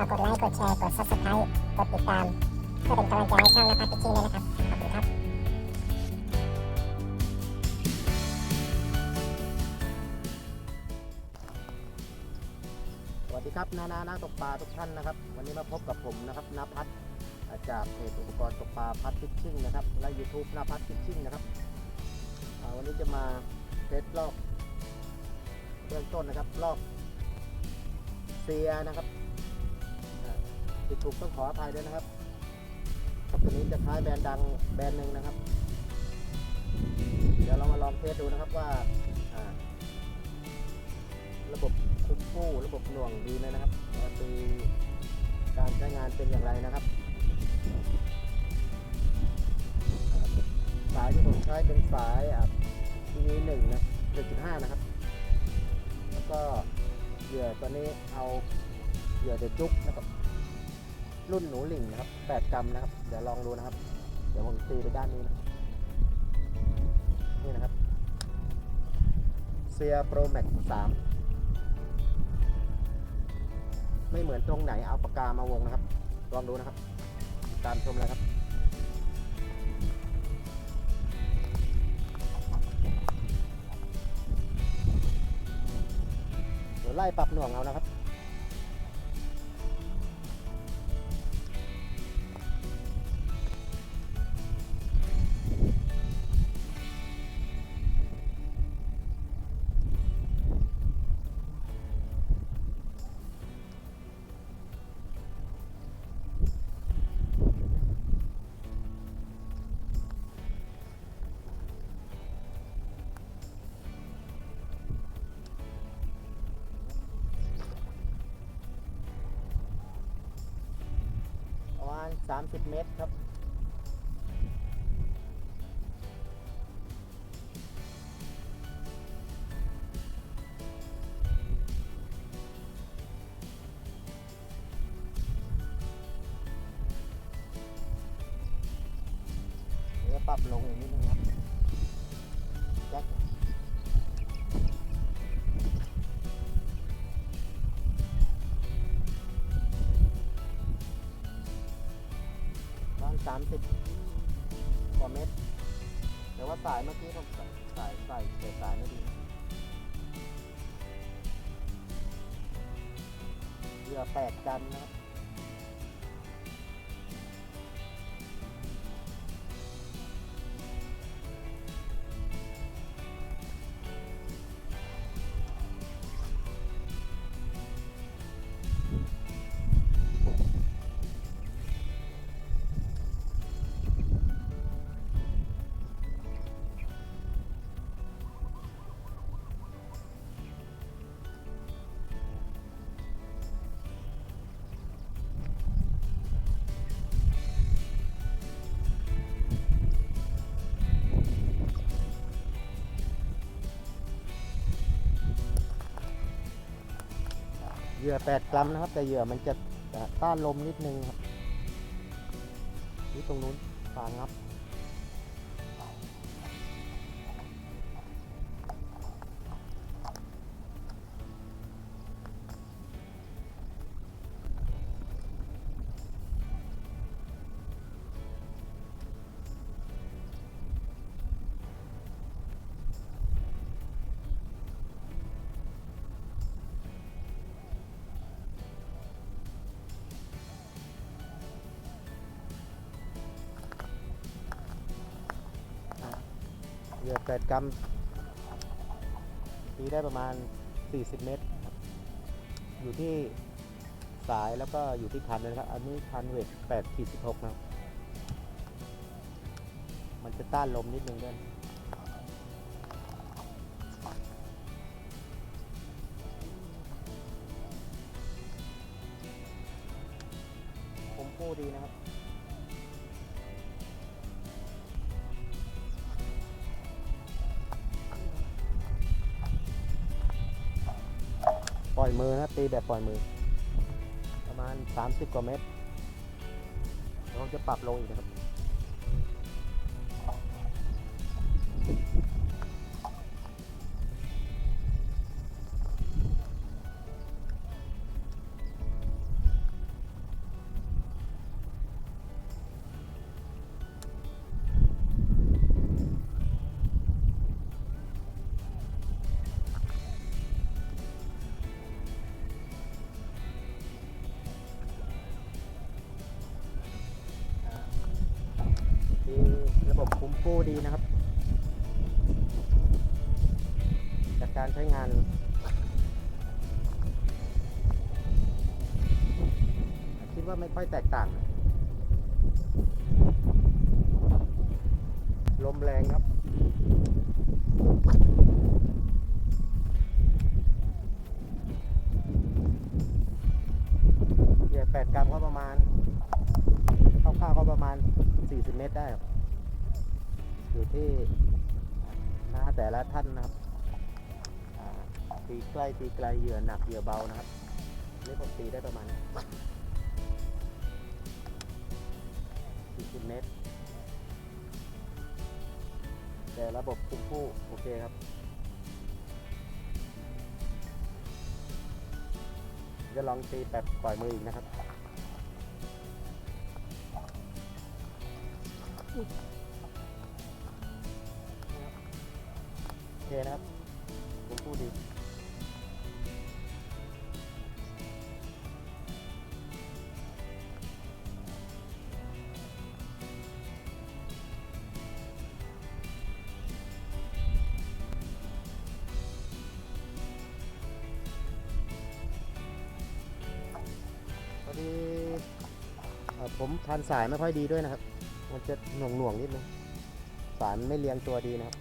ฝากกดไลค์ กดแชร์ กด subscribe กดติดตาม เพื่อเป็นกำลังใจให้ช่องนภัสพิชชิ่งด้วยนะครับ ขอบคุณครับสวัสดีครับนานานักตกปลาทุกท่านนะครับ วันนี้มาพบกับผมนะครับนภัสจากเพจอุปกรณ์ตกปลาพัดฟิชชิ่งนะครับ และ YouTube นภัสฟิชชิ่งนะครับอ่าวันนี้จะมาเทสลอกเบื้องต้นนะครับลอกเซียนะครับ ผิดถูกต้องขออภัยด้วยนะครับตัวนี้จะคล้ายแบรนด์ดังแบรนด์หนึ่งนะครับ เดี๋ยวเรามาลองเทสดูนะครับว่าระบบคุมคู่ระบบหน่วงดีไหมนะครับมาดูการใช้งานเป็นอย่างไรนะครับ สายที่ผมใช้เป็นสายทีวีหนึ่งนะหนึ่งจุดห้านะครับ แล้วก็เหยื่อตัวนี้เอาเหยื่อเดจุกนะครับ รุ่นหนูหลิงนะครับแปดกรัมนะครับ เดี๋ยวลองดูนะครับ เดี๋ยวผมตีไปด้านนี้นะนี่นะครับเซียโปรแม็กสามไม่เหมือนตรงไหนเอาปากกามาวงนะครับ ลองดูนะครับ ตามชมเลยครับเดี๋ยวไล่ปรับหน่วงเอานะครับ ณ 30 เมตรครับ เดี๋ยวปรับลงอีกนิดนึงครับ ประมสิบกว่าเมตร แต่ว่าสายเมื่อกี้ผมใส่สายใส่เศษสายไม่ดีเรือแปดกันนะครับ ยื่อ8กรัมนะครับ แต่เหยื่อมันจะต้านลมนิดนึงครับนี่ตรงนู้นปลางับ 8 กรัมตีได้ประมาณ 40 เมตรครับอยู่ที่สายแล้วก็อยู่ที่คันเลยนะครับ อันนี้คันเวท8ขีด16 นะ มันจะต้านลมนิดนึงด้วยนะผมพูดดีนะครับ ตีแบบปล่อยมือ ประมาณ 30 กว่าเมตรเราจะปรับลงอีกนะครับ จากการใช้งานคิดว่าไม่ค่อยแตกต่าง ลมแรงครับเหยื่อ8กรัมก็ประมาณคร่าวๆก็ประมาณ 40 เมตรได้ อยู่ที่น้าแต่ละท่านนะครับ ตีใกล้ตีไกลเหยื่อหนักเหยื่อเบานะครับนี่ผมตีได้ประมาณ40เมตร แต่ระบบคุมผู้โอเคครับ จะลองตีแบบปล่อยมืออีกนะครับโอเคนะครับ อดีเอ่อผมพันสายไม่ค่อยดีด้วยนะครับ มันจะหน่วงหน่วงๆนิดนึงสารไม่เรียงตัวดีนะครับ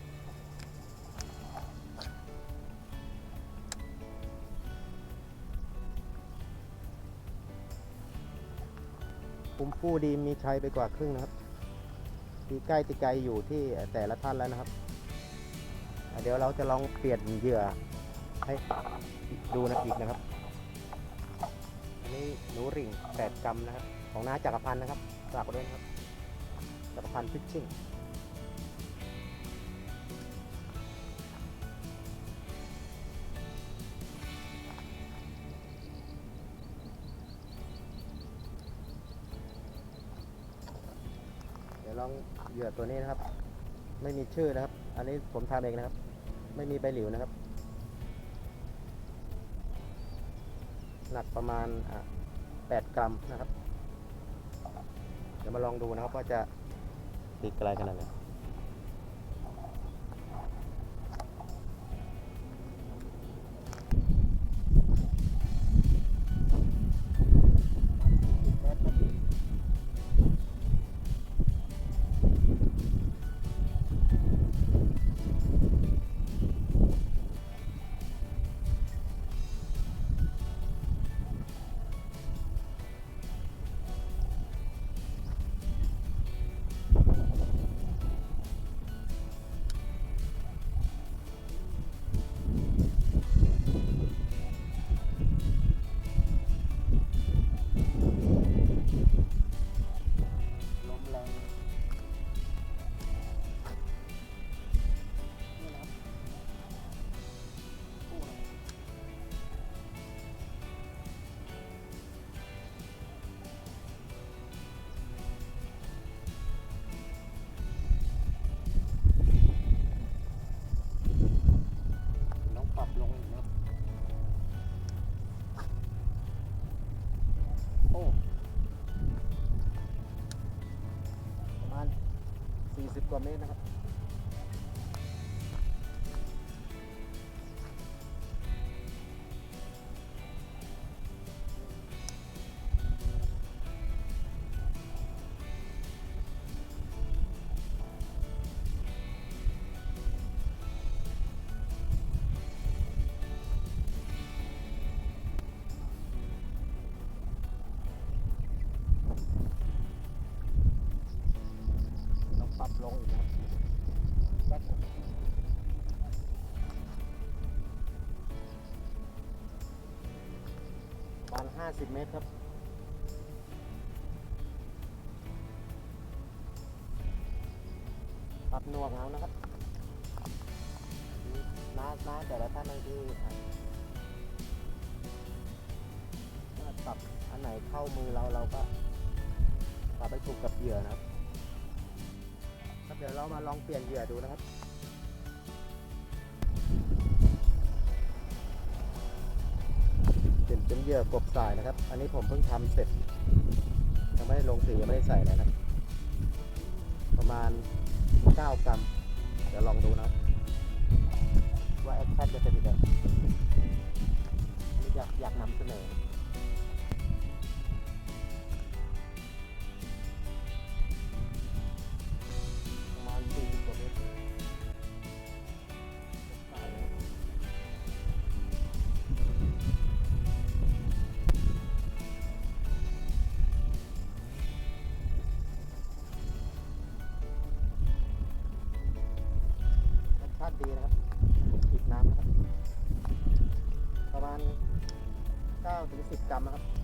คุมฟูดีมีชัยไปกว่าครึ่งนะครับตีใกล้ตีไกลอยู่ที่แต่ละท่านแล้วนะครับ เดี๋ยวเราจะลองเปลี่ยนเหยื่อให้ดูนะอีกนะครับ นี้หนูริ่ง8กรัมนะครับ ของน้าจักรพันธ์นะครับฝากไว้ด้วยนะครับ จักรพันธ์ฟิชชิ่งเดี๋ยวลองเหยื่อตัวนี้นะครับ ไม่มีชื่อนะครับ อันนี้ผมทำเองนะครับ ไม่มีใบหลิวนะครับ หนักประมาณ 8 กรัมนะครับ เดี๋ยวมาลองดูนะครับว่าจะตีไกลขนาดไหน ลงอีกนะครับสักประมาณ50เมตรครับปรับหน่วงเอานะครับน้าน้าแต่ละท่านบางทีอะถ้าปรับอันไหนเข้ามือเราเราก็ปรับไปถูกกับเหยื่อนะครับ เดี๋ยวเรามาลองเปลี่ยนเหยื่อดูนะครับเปลี่ยนเป็นเหยื่อกบสายนะครับ อันนี้ผมเพิ่งทำเสร็จยังไม่ได้ลงสียังไม่ได้ใส่เลยนะประมาณ 9 กรัม เดี๋ยวลองดูนะครับว่าแอคชั่นจะเป็นยังไงอันนี้อยากอยากนำเสนอ ตีนะครับติดน้ำนะครับ ประมาณ9ถึง10 กรัมนะครับ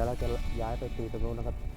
เดี๋ยวเราจะย้ายไปตีตรงนู้นนะครับ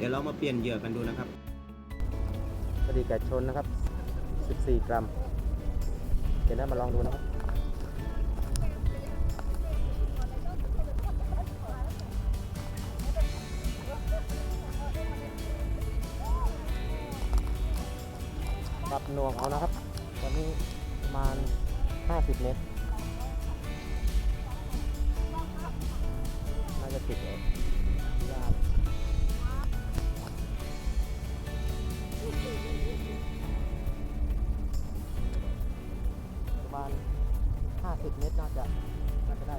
เดี๋ยวเรามาเปลี่ยนเหยื่อกันดูนะครับกระดีไก่ชนนะครับ 14 กรัม เดี๋ยวนะมาลองดูนะครับ ปรับหน่วงเอานะครับ ตอนนี้ประมาณ 50 เมตร น่าจะติดเลย สิบเมตรน่าจะน่าจะได้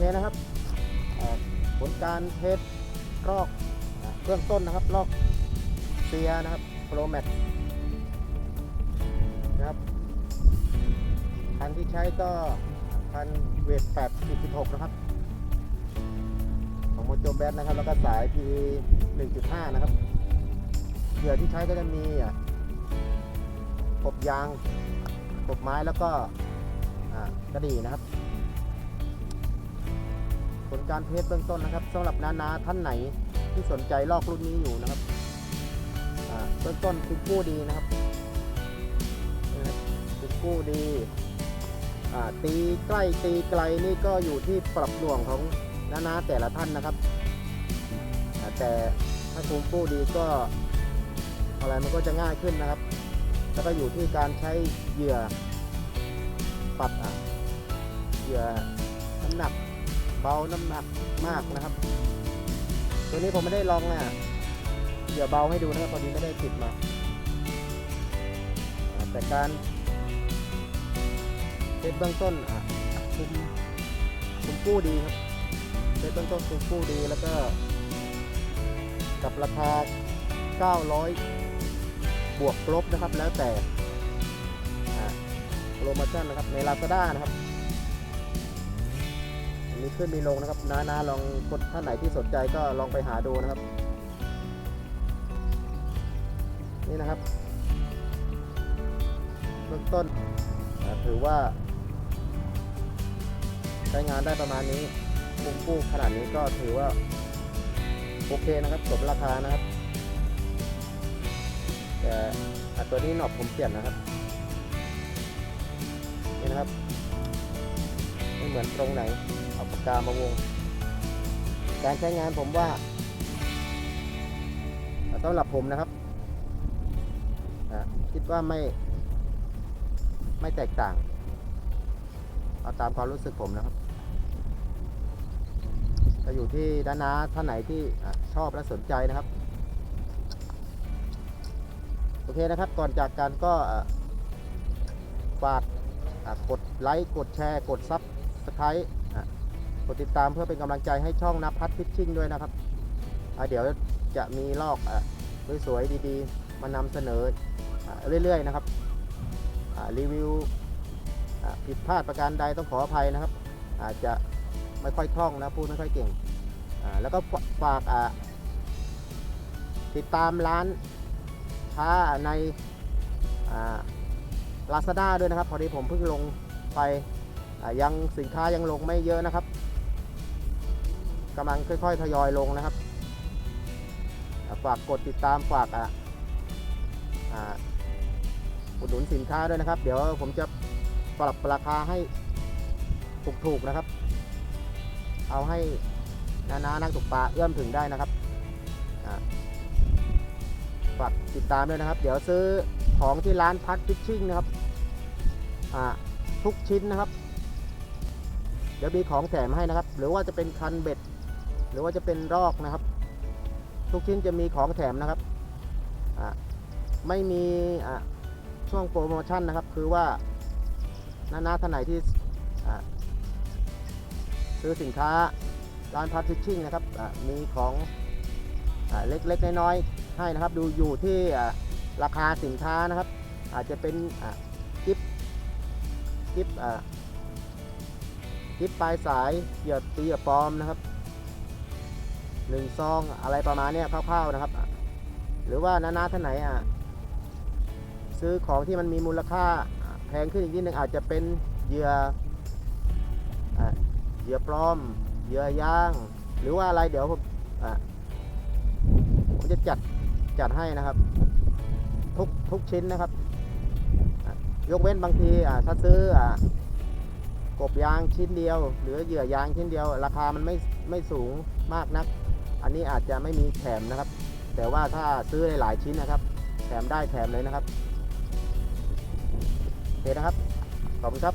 เคนะครับผลการเทสรอกอะเบื้องต้นนะครับลอกเซียนะครับโปรแมทนะครับงที่ใช้ก็พันเวท8 46นะครับ ของโมโจแบทนะครับ แล้วก็สาย P 1.5นะครับเหยื่อที่ใช้ก็จะมีกบยางกบไม้แล้วก็กระดี่นะครับ การเทสเบื้องต้นนะครับสำหรับนานาท่านไหนที่สนใจลอกรุ่นนี้อยู่นะครับเบื้องต้นคุณกู้ดีนะครับครับคุณกู้ดีตีใกล้ตีไกลนี่ก็อยู่ที่ปรับหน่วงของนานาแต่ละท่านนะครับ แต่ถ้าคุณกู้ดีก็อะไรมันก็จะง่ายขึ้นนะครับ แล้วก็อยู่ที่การใช้เหยื่อปรับอะเหยื่อน้ำหนัก เบาน้ำหนักมากนะครับ ตัวนี้ผมไม่ได้ลองอะเดี๋ยวเบาให้ดูนะครับพอดีไม่ได้ติดมา แต่การเซตเบื้องต้นอะคุมคุมกู้ดีครับเซตเบื้องต้นคุมกู้ดีแล้วก็ กับราคา 900 บวกลบนะครับ แล้วแต่โปรโมชั่นนะครับใน Lazada นะครับ มีขึ้นมีลงนะครับน้านาลองคนท่านไหนที่สนใจก็ลองไปหาดูนะครับ นี่นะครับเบื้องต้นถือว่า ใช้งานได้ประมาณนี้ปุ้งปูขนาดนี้ก็ถือว่า โอเคนะครับสมราคานะครับ แต่ตัวนี้หนอบผมเปลี่ยนนะครับ นี่นะครับไม่เหมือนตรงไหน เอาปากกามาวง การใช้งานผมว่าสำหรับผมนะครับคิดว่าไม่ ไม่แตกต่าง เอาตามความรู้สึกผมนะครับก็อยู่ที่ด้านน้าท่านไหนที่ชอบและสนใจนะครับ โอเคนะครับก่อนจากกันก็ฝากกดไลค์ กดแชร์ กดซับสไครต์ กดติดตามเพื่อเป็นกำลังใจให้ช่องนับพัดพิชชิ่งด้วยนะครับเดี๋ยวจะมีลอกอสวยๆดีๆ มานำเสนออเรื่อยๆนะครับรีวิวผิดพลาดประการใดต้องขออภัยนะครับ อาจจะไม่ค่อยคล่องนะพูดไม่ค่อยเก่ง แล้วก็ฝากติดตามร้านค้าในลาซาด้าด้วยนะครับ พอดีผมเพิ่งลงไปยังสินค้ายังลงไม่เยอะนะครับ กำลังค่อยๆทยอยลงนะครับ ฝากกดติดตามฝากอะอุดหนุนสินค้าด้วยนะครับ เดี๋ยวผมจะปรับราคาให้ถูกๆนะครับ เอาให้นานานักตกปลาเอื้อมถึงได้นะครับฝากติดตามด้วยนะครับ เดี๋ยวซื้อของที่ร้านพัดฟิชชิ่งนะครับทุกชิ้นนะครับ เดี๋ยวมีของแถมให้นะครับ หรือว่าจะเป็นคันเบ็ด รือว่าจะเป็นรอกนะครับ ทุกชิ้นจะมีของแถมนะครับไม่มีช่วงโปรโมชั่นนะครับ คือว่านานาท่านไหนที่ซื้อสินค้าร้านพัทฟิชชิ่งนะครับมีของอเล็กๆน้อยๆให้นะครับ ดูอยู่ที่ราคาสินค้านะครับ อาจจะเป็นกิฟกิฟกิฟปลายสายเหยื่อตีเหยื่อปลอมนะครับ หนึ่งซองอะไรประมาณเนี้ยคร่าวๆนะครับ หรือว่านาๆท่านไหนอะซื้อของที่มันมีมูลค่าแพงขึ้นอีกนิดนึงอาจจะเป็นเหยื่ออเหยื่อปลอมเหยื่อย่าง หรือว่าอะไรเดี๋ยวผมอะผมจะจัดจัดให้นะครับ ทุกทุกชิ้นนะครับ ยกเว้นบางทีอะถ้าซื้ออะกบยางชิ้นเดียว หรือเหยื่อยางชิ้นเดียว ราคามันไม่ไม่สูงมากนัก อันนี้อาจจะไม่มีแถมนะครับ แต่ว่าถ้าซื้อหลายๆชิ้นนะครับ แถมได้แถมเลยนะครับโอเคนะครับขอบคุณครับ